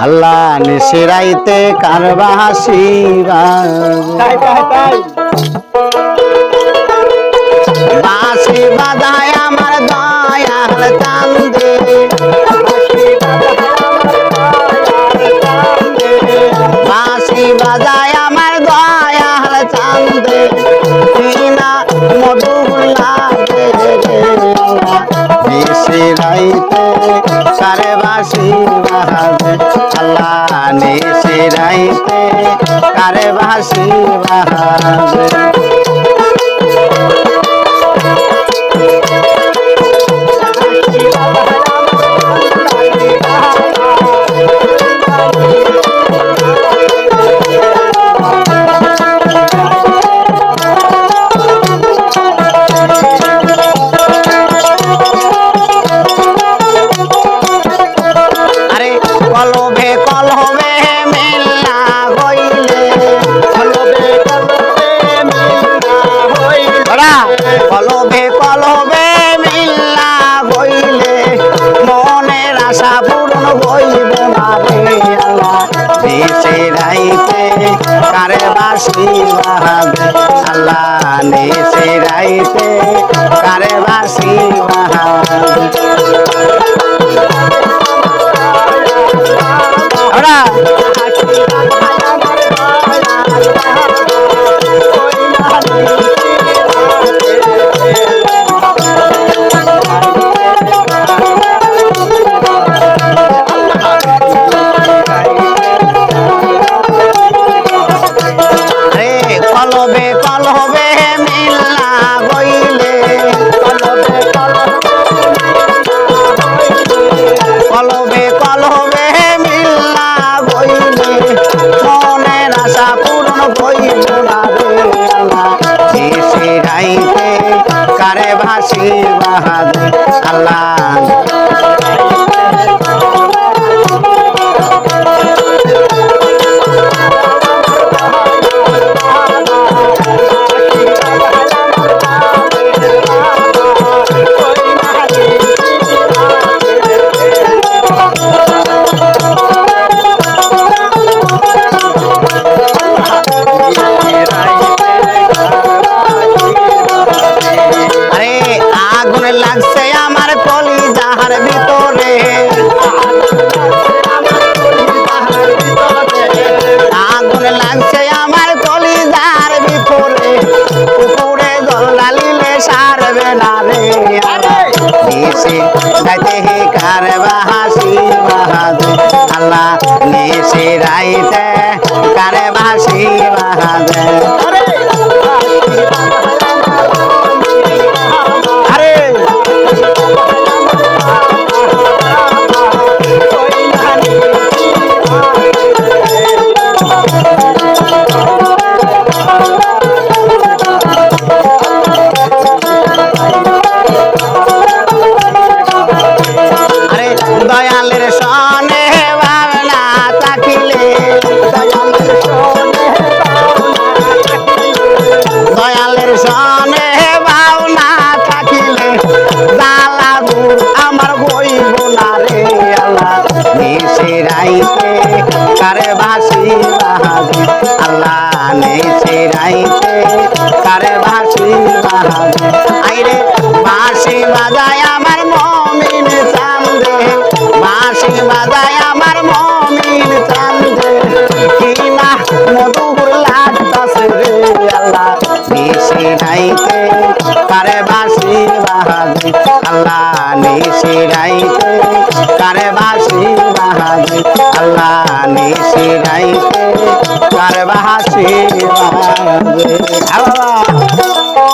আল্লাহ নিশিরাইতে কারবাসি তাই। নিশিরাইতে কারবাসি বাহাবে হইব না রে আল্লাহ দেশে রাইতে কারে বাসি বাহাবে আল্লাহ কারে ভাসি বাহাদুর। আল্লাহ গাইতে হে কার বাহাসি বাহাদুর আল্লাহ নিশে রাইতে কারে বাসি বাহাদুর রাইতে কারে বাসি বাহাবে আল্লাহ নিশে রাইতে, কারে বাসি বাহাবে আইরে বাসি বাজায় আমার মমিন চান্দে বাসি বাজায় আমার মমিন নিশে রাইতে কারে বাসি বাহাবে আল্লাহ নিশে রাইতে কারে বাসি বাহাবে আল্লাহ নিশে রাইতে কারে বাসি বাহাবে আল্লাহ।